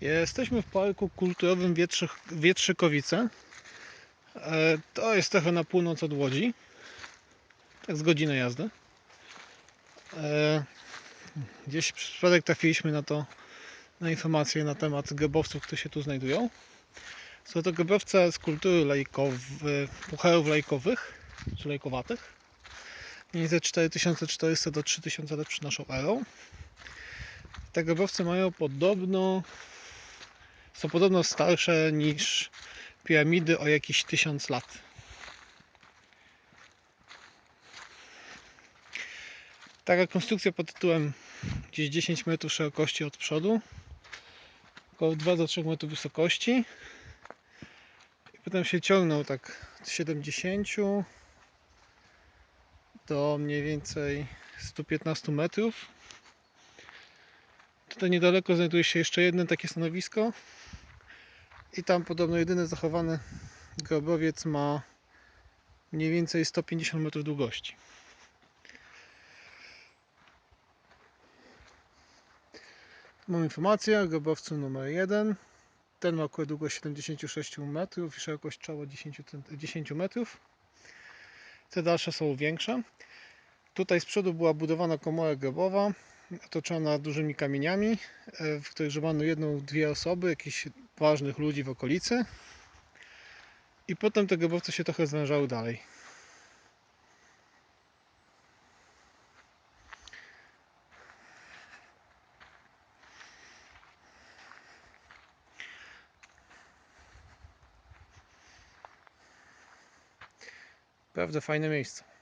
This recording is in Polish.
Jesteśmy w parku kulturowym Wietrzych, Wietrzykowice. E, To jest trochę na północ od Łodzi. Tak z godziny jazdy. E, Gdzieś przez przypadek trafiliśmy na to, na informacje na temat grobowców, które się tu znajdują. Są to grobowce z kultury lejkow, pucharów lejkowych, czy lejkowatych. Więcej 4400 do 3000 lat przed naszą erą. Te grobowce mają podobno są podobno starsze niż piramidy o jakieś 1000 lat. Taka konstrukcja pod tytułem gdzieś 10 metrów szerokości od przodu, około 2 do 3 metrów wysokości i potem się ciągnął tak od 70 do mniej więcej 115 metrów. Tutaj niedaleko znajduje się jeszcze jedno takie stanowisko. I tam podobno jedyny zachowany grobowiec ma mniej więcej 150 metrów długości. Mam informację o grobowcu numer 1. Ten ma około długość 76 metrów i szerokość czoła 10, cent- 10 metrów. Te dalsze są większe. Tutaj z przodu była budowana komora grobowa, otoczona dużymi kamieniami, e, w których żywano jedną, dwie osoby, jakichś ważnych ludzi w okolicy. I potem te grobowce się trochę zwężały dalej. Naprawdę fajne miejsce.